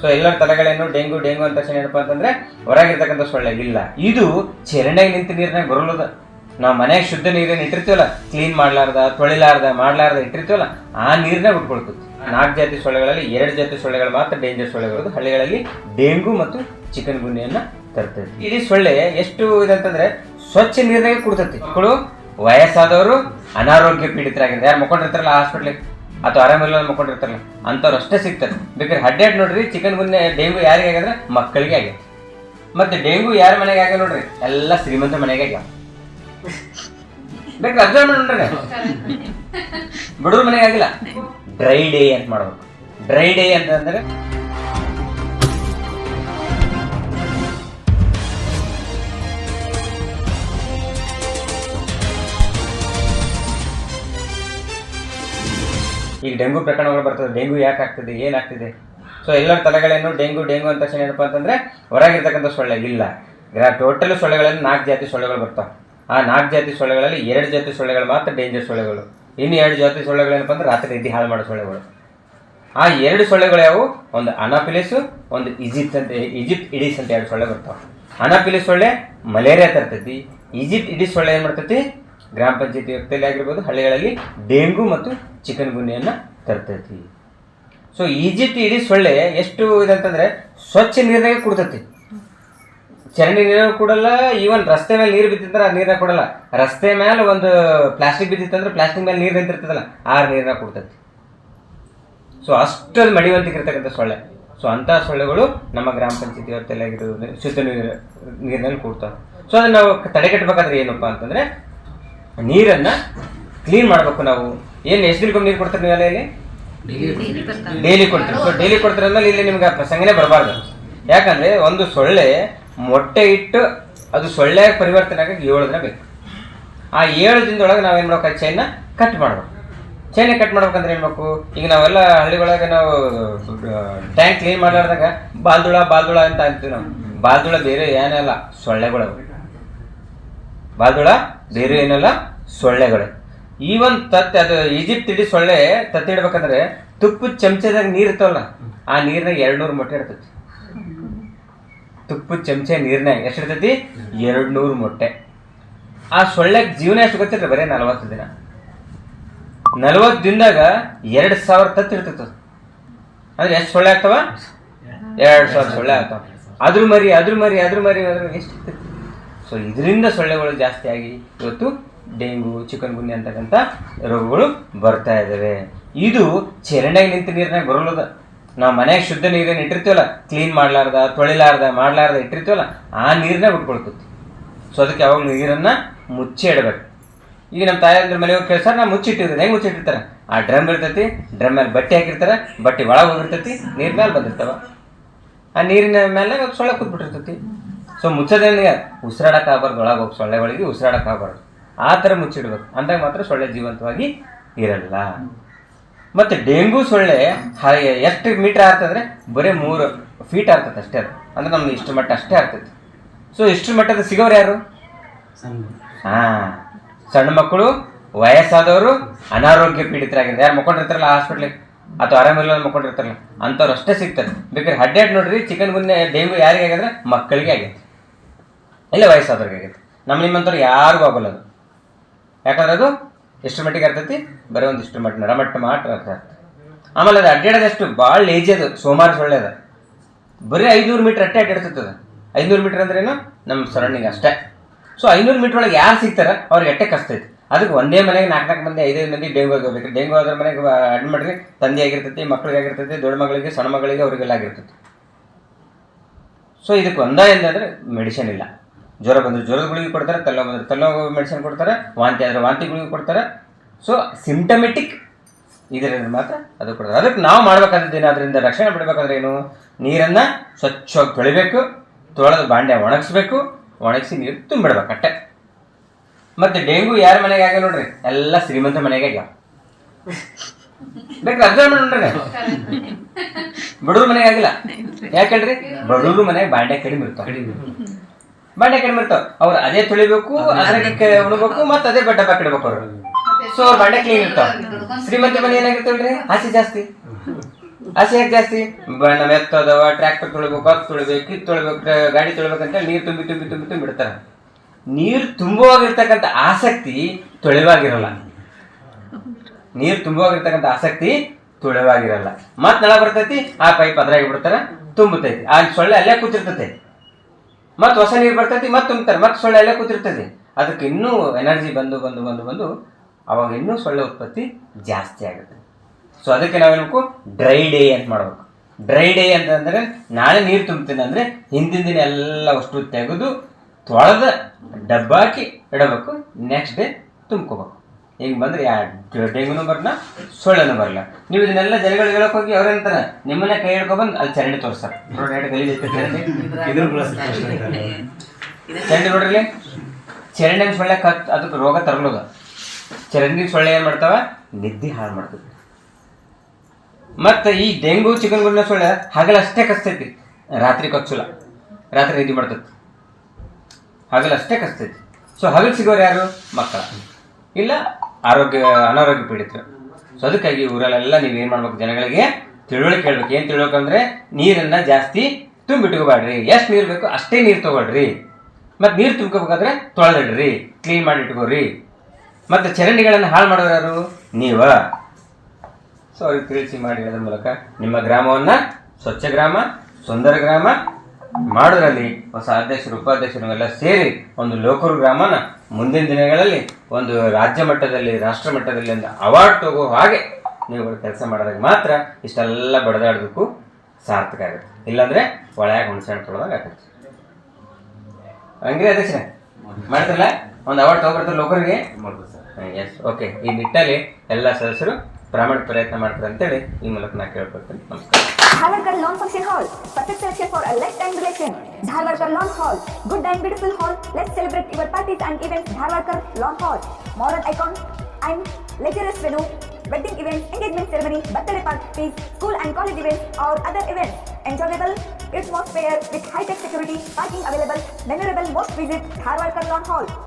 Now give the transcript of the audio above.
So ಎಲ್ಲರ ತಲೆಗಳೇನು dengue dengue ಅಂತ ತಕ್ಷಣ ಏನಪ್ಪಾ ಅಂತಂದ್ರೆ ಹೊರಗಿರ್ತಕ್ಕಂಥ ಸೊಳ್ಳೆ ಇಲ್ಲ. ಇದು ಚರಂಡಿಯಾಗಿ ನಿಂತ ನೀರ್ನಾಗ ಬರಲ್ಲದ. ನಾವು ಮನೆಯಾಗ ಶುದ್ಧ ನೀರನ್ನು ಇಟ್ಟಿರ್ತೀವಲ್ಲ ಕ್ಲೀನ್ ಮಾಡ್ಲಾರ್ದ, ತೊಳಿಲಾರ್ದ, ಮಾಡ್ಲಾರ್ದ ಇಟ್ಟಿರ್ತೀವಲ್ಲ, ಆ ನೀರ್ನಾಗ ಉಟ್ಕೊಳ್ತೈತಿ ನಾಲ್ಕು ಜಾತಿ ಸೊಳ್ಳೆಗಳಲ್ಲಿ ಎರಡು ಜಾತಿ ಸೊಳ್ಳೆಗಳು ಮಾತ್ರ ಡೇಂಜರ್ ಸೊಳ್ಳೆಗಳು ಹಳ್ಳಿಗಳಲ್ಲಿ ಡೆಂಗು ಮತ್ತು ಚಿಕನ್ ಗುನ್ಯನ್ನ ತರ್ತದೆ. ಇಡೀ ಸೊಳ್ಳೆ ಎಷ್ಟು ಇದಂತಂದ್ರೆ ಸ್ವಚ್ಛ ನೀರಿನಾಗೆ ಕುಡ್ತೈತಿ ಮಕ್ಕಳು ವಯಸ್ಸಾದವರು ಅನಾರೋಗ್ಯ ಪೀಡಿತರಾಗಿದ್ದಾರೆ. ಯಾರು ಮಕ್ಕೊಂಡಿರ್ತಾರಲ್ಲ ಹಾಸ್ಪಿಟ್ಲಿಗೆ ಅಥವಾ ಆರಾಮಿಲ್ಲ ಮಕ್ಕೊಂಡಿರ್ತಾರಲ್ಲ ಅಂಥವ್ರು ಅಷ್ಟೇ ಸಿಗ್ತಾರೆ. ಬೇಕಾದ್ರೆ ಹಡ್ಡಾಡ್ ನೋಡ್ರಿ ಚಿಕನ್ ಗುನ್ನೆ ಡೆಂಗು ಯಾರಿಗೆ ಆಗಂದ್ರೆ ಮಕ್ಕಳಿಗೆ ಆಗೈತೆ ಮತ್ತೆ ಡೆಂಗು ಯಾರ ಮನೆಗೆ ಆಗ ನೋಡ್ರಿ, ಎಲ್ಲ ಶ್ರೀಮಂತ ಮನೆಗೆ ಆಗ್ಯಾವ ಬೇಕಾದ್ರೆ ಅಬ್ಸರ್ವ್ ನೋಡ್ರಿ ಬಡವ್ರ ಮನೆಗೆ ಆಗಿಲ್ಲ. ಡ್ರೈ ಡೇ ಅಂತ ಮಾಡ್ಬೇಕು. ಡ್ರೈ ಡೇ ಅಂತಂದ್ರೆ ಈಗ ಡೆಂಗು ಪ್ರಕರಣಗಳು ಬರ್ತದೆ, ಡೆಂಗು ಯಾಕೆ ಆಗ್ತದೆ ಏನಾಗ್ತಿದೆ ಸೊ ಎಲ್ಲರ ತಲೆಗಳೇನು ಡೆಂಗು ಡೆಂಗು ಅಂತ ತಕ್ಷಣ ಏನಪ್ಪ ಅಂತಂದ್ರೆ ಹೊರಗಿರ್ತಕ್ಕಂಥ ಸೊಳ್ಳೆ ಇಲ್ಲ ಟೋಟಲ್ ಸೊಳ್ಳೆಗಳಲ್ಲಿ ನಾಲ್ಕು ಜಾತಿ ಸೊಳ್ಳೆಗಳು ಬರ್ತಾವೆ. ಆ ನಾಲ್ಕು ಜಾತಿ ಸೊಳ್ಳೆಗಳಲ್ಲಿ ಎರಡು ಜಾತಿ ಸೊಳ್ಳೆಗಳು ಮಾತ್ರ ಡೇಂಜರ್ ಸೊಳ್ಳೆಗಳು. ಇನ್ನು ಎರಡು ಜಾತಿ ಸೊಳ್ಳೆಗಳು ಏನಪ್ಪ ಅಂದ್ರೆ ರಾತ್ರಿ ನಿದ್ದೆ ಹಾಳು ಮಾಡೋ ಸೊಳ್ಳೆಗಳು. ಆ ಎರಡು ಸೊಳ್ಳೆಗಳು ಯಾವು ಒಂದು ಅನಾಫಿಲಿಸು, ಒಂದು ಈಜಿಪ್ಟ್ ಅಂತ, ಈಜಿಪ್ಟ್ ಇಡೀಸ್ ಅಂತ ಎರಡು ಸೊಳ್ಳೆ ಬರ್ತಾವೆ. ಅನಾಫಿಲಿಸ್ ಸೊಳ್ಳೆ ಮಲೇರಿಯಾ ತರ್ತೈತಿ. ಈಜಿಪ್ಟ್ ಇಡೀ ಸೊಳ್ಳೆ ಏನು ಮಾಡ್ತೈತಿ? ಗ್ರಾಮ ಪಂಚಾಯತಿ ವ್ಯಾಪ್ತಿಯಲ್ಲಿ ಆಗಿರ್ಬೋದು, ಹಳ್ಳಿಗಳಲ್ಲಿ ಡೆಂಗು ಮತ್ತು ಚಿಕನ್ ಗುನ್ಯನ್ನು ತರ್ತೈತಿ. ಸೊ ಈಜಿಪ್ಟ್ ಇಡೀ ಸೊಳ್ಳೆ ಎಷ್ಟು ಇದಂತಂದ್ರೆ ಸ್ವಚ್ಛ ನೀರಿನಾಗೆ ಕುಡ್ತೈತಿ. ಚರಂಡಿ ನೀರು ಕೊಡಲ್ಲ ಈವನ್ ರಸ್ತೆ ಮೇಲೆ ನೀರು ಬಿದ್ದಿದ್ರೆ ಆ ನೀರನ್ನ ಕೊಡಲ್ಲ. ರಸ್ತೆ ಮೇಲೆ ಒಂದು ಪ್ಲಾಸ್ಟಿಕ್ ಬಿದ್ದಿತ್ತಂದ್ರೆ ಪ್ಲಾಸ್ಟಿಕ್ ಮೇಲೆ ನೀರು ನಿಂತಿರ್ತದಲ್ಲ, ಆ ನೀರನ್ನ ಕೊಡ್ತೈತಿ. ಸೊ ಅಷ್ಟೊಂದು ಮಡಿವಂತಿಕೆ ಇರ್ತಕ್ಕಂಥ ಸೊಳ್ಳೆ. ಸೊ ಅಂಥ ಸೊಳ್ಳೆಗಳು ನಮ್ಮ ಗ್ರಾಮ ಪಂಚಾಯತಿ ವ್ಯಾಪ್ತಿಯಲ್ಲಿ ಆಗಿರೋದು ಶುದ್ಧ ನೀರು, ನೀರಿನಲ್ಲಿ ಕೊಡ್ತಾವೆ. ಸೊ ಅದನ್ನು ನಾವು ತಡೆಗಟ್ಟಬೇಕಾದ್ರೆ ಏನಪ್ಪಾ ಅಂತಂದ್ರೆ ನೀರನ್ನ ಕ್ಲೀನ್ ಮಾಡ್ಬೇಕು ನಾವು. ಏನು ಎಷ್ಟು ದಿನಕ್ಕೊಮ್ಮೆ ನೀರು ಕೊಡ್ತಾರೆ ನೀವೆಲ್ಲ ಇಲ್ಲಿ ಡೈಲಿ ಕೊಡ್ತೀವಿ. ಸೊ ಡೈಲಿ ಕೊಡ್ತಾರೆ. ಅಂದ್ಮೇಲೆ ಇಲ್ಲಿ ನಿಮ್ಗೆ ಪ್ರಸಂಗನೆ ಪ್ರಸಂಗನೇ ಬರಬಾರ್ದು. ಯಾಕಂದ್ರೆ ಒಂದು ಸೊಳ್ಳೆ ಮೊಟ್ಟೆ ಇಟ್ಟು ಅದು ಸೊಳ್ಳೆ ಪರಿವರ್ತನೆ ಆಗಕ್ಕೆ ಏಳು ದಿನ ಬೇಕು. ಆ ಏಳು ದಿನದೊಳಗೆ ನಾವೇನು ಮಾಡ್ಬೇಕು? ಆ ಚೈನ್ನ ಕಟ್ ಮಾಡ್ಬೇಕು. ಚೈನ ಕಟ್ ಮಾಡ್ಬೇಕಂದ್ರೆ ಏನ್ ಬೇಕು? ಈಗ ನಾವೆಲ್ಲ ಹಳ್ಳಿಗಳಾಗ ನಾವು ಟ್ಯಾಂಕ್ ಕ್ಲೀನ್ ಮಾಡ್ಲಾರ್ದಾಗ ಬಾಲ್ದುಳ ಬಾಲ್ದುಳ ಅಂತ ಅಂತೀವಿ ನಾವು. ಬಾಲ್ದುಳ ಬೇರೆ ಏನಲ್ಲ ಸೊಳ್ಳೆಗಳು ಬಾಲ್ದುಳ ಬೇರೆ ಏನಲ್ಲ ಸೊಳ್ಳೆಗಳು. ಈವನ್ ತತ್ ಅದು ಈಜಿಪ್ಟ್ ಇಡೀ ಸೊಳ್ಳೆ ತತ್ತಿಡ್ಬೇಕಂದ್ರೆ ತುಪ್ಪದ ಚಮಚದಾಗ ನೀರ್ ಇರ್ತಾವಲ್ಲ ಆ ನೀರ್ನಾಗ ಎರಡ್ ನೂರು ಮೊಟ್ಟೆ ಇರ್ತೈತಿ ತುಪ್ಪದ ಚಮಚ ನೀರ್ನಾಗ ಎಷ್ಟು ಇರ್ತೈತಿ ಎರಡ್ ನೂರು ಮೊಟ್ಟೆ. ಆ ಸೊಳ್ಳೆಗೆ ಜೀವನ ಎಷ್ಟು ಗೊತ್ತಿರ್ತದೆ ಬರೀ ನಲವತ್ತು ದಿನ. ನಲವತ್ತು ದಿನದಾಗ ಎರಡು ಸಾವಿರ ತತ್ತಿ ಇರ್ತೈತಿ ಅದು. ಅಂದ್ರೆ ಎಷ್ಟು ಸೊಳ್ಳೆ ಆಗ್ತವ? ಎರಡು ಸಾವಿರ ಸೊಳ್ಳೆ ಆಗ್ತಾವ. ಅದ್ರ ಮರಿ ಅದ್ರ ಮರಿ ಅದ್ರ ಮರಿ ಅದ್ರ ಎಷ್ಟು ಇರ್ತೈತಿ? ಸೊ ಇದರಿಂದ ಸೊಳ್ಳೆಗಳು ಜಾಸ್ತಿ ಆಗಿ ಇವತ್ತು ಡೆಂಗು, ಚಿಕನ್ ಗುನ್ಯ ಅಂತಕ್ಕಂಥ ರೋಗಗಳು ಬರ್ತಾ ಇದಾವೆ. ಇದು ಚರಂಡಿಯಾಗಿ ನಿಂತ ನೀರಿನಾಗ ಬರಲ್ಲದ. ನಾವು ಮನೆಯಾಗ ಶುದ್ಧ ನೀರೇನು ಇಟ್ಟಿರ್ತೀವಲ್ಲ ಕ್ಲೀನ್ ಮಾಡಲಾರ್ದ, ತೊಳಿಲಾರ್ದ, ಮಾಡ್ಲಾರ್ದ ಇಟ್ಟಿರ್ತೀವಲ್ಲ, ಆ ನೀರನ್ನ ಬಿಟ್ಕೊಳ್ತೈತಿ ಸೊ ಅದಕ್ಕೆ ಯಾವಾಗ ನೀರನ್ನ ಮುಚ್ಚಿ ಇಡಬೇಕು. ಈಗ ನಮ್ಮ ತಾಯಂದ್ರ ಮನೆ ಹೋಗಿ ಕೇಳ್ಸಾರ, ನಾವು ಮುಚ್ಚಿಟ್ಟಿದ್ರೆ ಹೆಂಗೆ ಮುಚ್ಚಿಟ್ಟಿರ್ತಾರೆ? ಆ ಡ್ರಮ್ ಇರ್ತೈತಿ, ಡ್ರಮ್ ಮೇಲೆ ಬಟ್ಟೆ ಹಾಕಿರ್ತಾರೆ, ಬಟ್ಟೆ ಒಳಗೆ ಹೋಗಿರ್ತೈತಿ, ನೀರ್ ಮೇಲೆ ಬಂದಿರ್ತಾವ. ಆ ನೀರಿನ ಮೇಲೆ ಸೊಳ್ಳೆ ಕೂತ್ಬಿಟ್ಟಿರ್ತೈತಿ. ಸೊ ಮುಚ್ಚೋದೇನಿಗೆ ಉಸಿರಾಡಕ್ಕೆ ಆಗಬಾರ್ದು ಒಳಗೆ ಹೋಗಿ ಸೊಳ್ಳೆಗಳಿಗೆ ಉಸಿರಾಡಕ್ಕೆ ಆಗಬಾರ್ದು. ಆ ಥರ ಮುಚ್ಚಿಡ್ಬೇಕು. ಅಂದಾಗ ಮಾತ್ರ ಸೊಳ್ಳೆ ಜೀವಂತವಾಗಿ ಇರಲ್ಲ. ಮತ್ತು ಡೆಂಗು ಸೊಳ್ಳೆ ಹಾಗೆ ಎಷ್ಟು ಮೀಟರ್ ಆಗ್ತದ್ರೆ ಬರೀ ಮೂರು ಫೀಟ್ ಆಗ್ತದೆ ಅಷ್ಟೇ ಅದು. ಅಂದ್ರೆ ನಮ್ಗೆ ಇಷ್ಟು ಮಟ್ಟ ಅಷ್ಟೇ ಆಗ್ತದೆ. ಸೊ ಇಷ್ಟು ಮಟ್ಟದ ಸಿಗೋರು ಯಾರು? ಹಾಂ. ಸಣ್ಣ ಮಕ್ಕಳು ವಯಸ್ಸಾದವರು ಅನಾರೋಗ್ಯ ಪೀಡಿತರಾಗಿದ್ದಾರೆ. ಯಾರು ಮಕ್ಕೊಂಡಿರ್ತಾರಲ್ಲ ಹಾಸ್ಪಿಟ್ಲಿಗೆ ಅಥವಾ ಆರಾಮಿಲ್ಲ ಮಕ್ಕೊಂಡಿರ್ತಾರಲ್ಲ. ಅಂಥವ್ರು ಅಷ್ಟೇ ಸಿಗ್ತಾರೆ ಬೇಕಾದ್ರೆ ಹಡ್ಡೆಡ್ ನೋಡ್ರಿ ಚಿಕನ್ ಗುನ್ಯ ಡೆಂಗು ಯಾರಿಗೆ ಆಗಿದ್ರೆ ಮಕ್ಕಳಿಗೆ ಆಗೈತೆ ಇಲ್ಲ ವಯಸ್ಸಾದವ್ರಿಗೆ ಆಗೈತೆ ನಮ್ಮ ನಿಮ್ಮಂಥವ್ರು ಯಾರಿಗೂ ಆಗೋಲ್ಲ ಅದು. ಯಾಕಂದ್ರೆ ಅದು ಎಷ್ಟು ಮಟ್ಟಿಗೆ ಇರ್ತೈತಿ ಬರೀ ಒಂದಿಷ್ಟು ಮಟ್ಟ ನರಮಟ್ಟ ಮಾತ್ರ ಅರ್ಥ ಆಮೇಲೆ ಅದು ಅಡ್ಡಾಡೋದು ಎಷ್ಟು? ಭಾಳ ಲೇಜಿ ಅದು. ಸೋಮಾರು ಸೊಳ್ಳೆ ಅದು. ಬರೀ ಐನೂರು ಮೀಟರ್ ಅಟ್ಟೆ ಅಡ್ಡಾಡ್ತದೆ ಅದು ಐನೂರು ಮೀಟರ್ ಅಂದ್ರೇನು ನಮ್ಮ ಸರೌಂಡಿಂಗ್ ಅಷ್ಟೇ. ಸೊ ಐನೂರು ಮೀಟರ್ ಒಳಗೆ ಯಾರು ಸಿಗ್ತಾರೆ? ಅವ್ರಿಗೆ ಅಟ್ಟೆ ಕಸ್ತೈತಿ ಅದಕ್ಕೆ ಒಂದೇ ಮನೆಗೆ ನಾಲ್ಕು ನಾಲ್ಕು ಮಂದಿ, ಐದೈದು ಮಂದಿ ಡೆಂಗು ಆಗಬೇಕು ಡೆಂಗು ಆದ್ರ ಮನೆಗೆ ಅಡ್ಮಿಟ್ ಮಾಡ್ರಿ. ತಂದೆ ಆಗಿರ್ತೈತಿ, ಮಕ್ಳಿಗೆ ಆಗಿರ್ತೈತಿ, ದೊಡ್ಡ ಮಗಳಿಗೆ, ಸಣ್ಣ ಮಗಳಿಗೆ ಅವರಿಗೆಲ್ಲ ಆಗಿರ್ತೈತಿ. ಸೊ ಇದಕ್ಕೆ ಒಂದ ಏನಂದ್ರೆ ಮೆಡಿಸಿನ್ ಇಲ್ಲ. ಜ್ವರ ಬಂದ್ರೆ ಜ್ವರದ ಗುಳಿಗೆ ಕೊಡ್ತಾರೆ ತಲೆ ಬಂದ್ರೆ ತಲೆನೋವು ಮೆಡಿಸಿನ್ ಕೊಡ್ತಾರೆ, ವಾಂತಿ ಆದ್ರೆ ವಾಂತಿ ಗುಳಿಗೆ ಕೊಡ್ತಾರೆ. ಸೊ ಸಿಂಟಮೆಟಿಕ್ ಇದರಿಂದ ಮಾತ್ರ ಅದು ಕೊಡ್ತಾರೆ. ಅದಕ್ಕೆ ನಾವು ಮಾಡ್ಬೇಕಾದ್ರೆ ಅದರಿಂದ ರಕ್ಷಣೆ ಬಿಡಬೇಕಾದ್ರೆ ಏನು? ನೀರನ್ನ ಸ್ವಚ್ಛವಾಗಿ ತೊಳಿಬೇಕು, ತೊಳೆದ ಬಾಂಡೆ ಒಣಗಿಸ್ಬೇಕು, ಒಣಗಿಸಿ ನೀರು ತುಂಬಿಡ್ಬೇಕು ಅಟ್ಟೆ ಮತ್ತೆ ಡೆಂಗು ಯಾರ ಮನೆಗೆ ಆಗ ನೋಡ್ರಿ? ಎಲ್ಲ ಶ್ರೀಮಂತ ಮನೆಗೆ ಆಗ್ಯಾವ. ಅಬ್ಸರ್ವ್ ಮಾಡಿ ನೋಡ್ರಿ? ಬಡವ್ರ ಮನೆಗೆ ಆಗಿಲ್ಲ. ಯಾಕೇಳ್ರಿ ಬಡವ್ರ ಮನೆಗೆ ಬಾಂಡೆ ಕಡಿಮೆ ಇರ್ತಾವ. ಬಾಂಡೆ ಕಡಿಮೆ ಇರ್ತಾವ. ಅವ್ರು ಅದೇ ತೊಳಿಬೇಕು ಅದಕ್ಕೆ ಉಣಬೇಕು ಮತ್ತೆ ಅದೇ ಬಟ್ಟೆ ಬಾಕಿಡ್ಬೇಕು ಅವ್ರು. ಸೊ ಅವ್ರ ಬಂಡೆ ಕ್ಲೀನ್ ಇರ್ತಾವ. ಶ್ರೀಮಂತ ಮನೆ ಏನಾಗಿರ್ತಾವ್ರಿ ಆಸೆ ಜಾಸ್ತಿ. ಆಸೆ ಯಾಕೆ ಜಾಸ್ತಿ? ಬ- ನಮ್ಮ ಎತ್ತದವ ಟ್ರ್ಯಾಕ್ಟರ್ ತೊಳಿಬೇಕು ಅದು ತೊಳಿಬೇಕು ಇದು ತೊಳಿಬೇಕು ಗಾಡಿ ತೊಳಿಬೇಕಂತ ನೀರು ತುಂಬಿ ತುಂಬಿ ತುಂಬಿ ತುಂಬಿ ಬಿಡ್ತಾರ. ನೀರು ತುಂಬುವಾಗಿರ್ತಕ್ಕಂಥ ಆಸಕ್ತಿ ತೊಳೆವಾಗಿರಲ್ಲ. ನೀರು ತುಂಬುವಾಗಿರ್ತಕ್ಕಂಥ ಆಸಕ್ತಿ ತುಳಿವಾಗಿರಲ್ಲ. ಮತ್ ನಳ ಬರ್ತೈತಿ ಆ ಪೈಪ್ ಅದ್ರಾಗಿ ಬಿಡ್ತಾರ ತುಂಬತೈತಿ ಆ ಸೊಳ್ಳೆ ಅಲ್ಲೇ ಕೂತಿರ್ತೈತಿ. ಮತ್ ಹೊಸ ನೀರು ಬರ್ತೈತಿ, ಮತ್ತೆ ತುಂಬ್ತಾರೆ, ಮತ್ತೆ ಸೊಳ್ಳೆ ಅಲ್ಲೇ ಕೂತಿರ್ತದೆ. ಅದಕ್ಕೆ ಇನ್ನೂ ಎನರ್ಜಿ ಬಂದು ಬಂದು ಬಂದು ಬಂದು ಅವಾಗ ಇನ್ನೂ ಸೊಳ್ಳೆ ಉತ್ಪತ್ತಿ ಜಾಸ್ತಿ ಆಗುತ್ತೆ. ಸೊ ಅದಕ್ಕೆ ನಾವೇನಬೇಕು ಡ್ರೈ ಡೇ ಅಂತ ಮಾಡ್ಬೇಕು. ಡ್ರೈ ಡೇ ಅಂತಂದ್ರೆ ನಾಳೆ ನೀರು ತುಂಬ್ತೀನಿ ಅಂದ್ರೆ ಹಿಂದಿನ ದಿನ ಎಲ್ಲ ಅಷ್ಟು ತೆಗೆದು ತೊಳೆದ ಡಬ್ಬಾಕಿ ಇಡಬೇಕು ನೆಕ್ಸ್ಟ್ ಡೇ ತುಂಬ್ಕೋಬೇಕು. ಹಿಂಗೆ ಬಂದ್ರೆ ಯಾ ಡೆಂಗುನು ಬರಲ್ಲ ಸೊಳ್ಳೆನೂ ಬರಲ್ಲ. ನೀವು ಇದನ್ನೆಲ್ಲ ಜನಗಳು ಹೇಳಕ್ ಹೋಗಿ ಅವ್ರೇಂತಾರ ನಿಮ್ಮನ್ನ ಕೈ ಹಿಡ್ಕೊಬಂದು ಅಲ್ಲಿ ಚರಂಡಿ ತೋರಿಸ್ತಾರೆ. ನೋಡಿ ಎರಡು ಗಲೀಜ್ ಚರಂಡಿ? ನೋಡ್ರಿ ಚರಂಡಿನ ಚರಂಡಿ ಸೊಳ್ಳೆ ಕತ್ ಅದಕ್ಕೆ ರೋಗ ತರಲೋದ. ಚರಂಡಿ ಸೊಳ್ಳೆ ಏನ್ ಮಾಡ್ತಾವ? ನಿದ್ದೆ ಹಾಳು ಮಾಡ್ತದೆ. ಮತ್ತೆ ಈ ಡೆಂಗು ಚಿಕನ್ ಗುನ್ಯ ಸೊಳ್ಳೆ ಹಗಲಷ್ಟೇ ಕಸ್ತೈತಿ. ರಾತ್ರಿ ಕಚ್ಚುಲ. ರಾತ್ರಿ ನಿದ್ದೆ ಮಾಡ್ತೈತಿ. ಹಗಲಷ್ಟೇ ಕಸ್ತೈತಿ. ಸೊ ಹಗಲು ಸಿಗೋರು ಯಾರು? ಮಕ್ಕಳ. ಇಲ್ಲ ಆರೋಗ್ಯ, ಅನಾರೋಗ್ಯ ಪೀಡಿತರು. ಸೊ ಅದಕ್ಕಾಗಿ ಊರಲ್ಲೆಲ್ಲ ನೀವು ಏನು ಮಾಡ್ಬೇಕು ಜನಗಳಿಗೆ? ತಿಳುವಳಿಕೆ ಹೇಳ್ಬೇಕು. ಏನು ತಿಳ್ಬೇಕಂದ್ರೆ ನೀರನ್ನ ಜಾಸ್ತಿ ತುಂಬಿಟ್ಕೋಬೇಡ್ರಿ. ಎಷ್ಟು ನೀರು ಬೇಕು ಅಷ್ಟೇ ನೀರು ತಗೊಳ್ರಿ. ಮತ್ತು ನೀರು ತುಂಬ್ಕೋಬೇಕಾದ್ರೆ ತೊಳೆದಿಡ್ರಿ. ಕ್ಲೀನ್ ಮಾಡಿ ಇಟ್ಕೋರಿ ಮತ್ತು ಚರಂಡಿಗಳನ್ನು ಹಾಳು ಮಾಡೋರು ನೀವ. ಸೊ ಅವ್ರಿಗೆ ತಿಳಿಸಿ ಮಾಡಿ ಹೇಳೋದ್ರ ಮೂಲಕ ನಿಮ್ಮ ಗ್ರಾಮವನ್ನ ಸ್ವಚ್ಛ ಗ್ರಾಮ, ಸುಂದರ ಗ್ರಾಮ ಮಾಡೋದ್ರಲ್ಲಿ ಹೊಸ ಅಧ್ಯಕ್ಷರು ಉಪಾಧ್ಯಕ್ಷರು ಎಲ್ಲ ಸೇರಿ ಒಂದು ಲೋಕರು ಗ್ರಾಮನ ಮುಂದಿನ ದಿನಗಳಲ್ಲಿ ಒಂದು ರಾಜ್ಯ ಮಟ್ಟದಲ್ಲಿ, ರಾಷ್ಟ್ರ ಮಟ್ಟದಲ್ಲಿ ಒಂದು ಅವಾರ್ಡ್ ತಗೋ ಹಾಗೆ ನೀವುಗಳು ಕೆಲಸ ಮಾಡಿದಾಗ ಮಾತ್ರ ಇಷ್ಟೆಲ್ಲ ಬಡದಾಡೋದಕ್ಕೂ ಸಾರ್ಥಕ ಆಗುತ್ತೆ. ಇಲ್ಲಾಂದ್ರೆ ಒಳಗೆ ಹುಣಸಾಡ್ಕೊಳ್ಳೋದಾಗ ಆಗುತ್ತೆ. ಹಂಗ್ರಿ ಅಧ್ಯಕ್ಷರೇ, ಮಾಡ್ತಿರಲ್ಲ? ಒಂದು ಅವಾರ್ಡ್ ತಗೊಬರ್ತಾರೆ ಲೋಕರಿಗೆ? ಎಸ್ ಓಕೆ ಈ ನಿಟ್ಟಲ್ಲಿ ಎಲ್ಲ ಸದಸ್ಯರು ಪ್ರಾಮಾಣಿಕ ಪ್ರಯತ್ನ ಮಾಡ್ತಾರೆ ಅಂತೇಳಿ ಈ ಮೂಲಕ ನಾ ಕೇಳ್ಕೊಳ್ತೀನಿ. ನಮಸ್ಕಾರ. Dharwarkar Lawn Function Hall. Perfect selection for a lifetime relation. Dharwarkar Lawn Hall. Good and beautiful hall. Let's celebrate your parties and events. Dharwarkar Lawn Hall. Modern icon and luxurious venue. Wedding events, engagement ceremony, birthday parties, school and college events or other events. Enjoyable its atmosphere with high-tech security, parking available. Memorable most visit Dharwarkar Lawn Hall.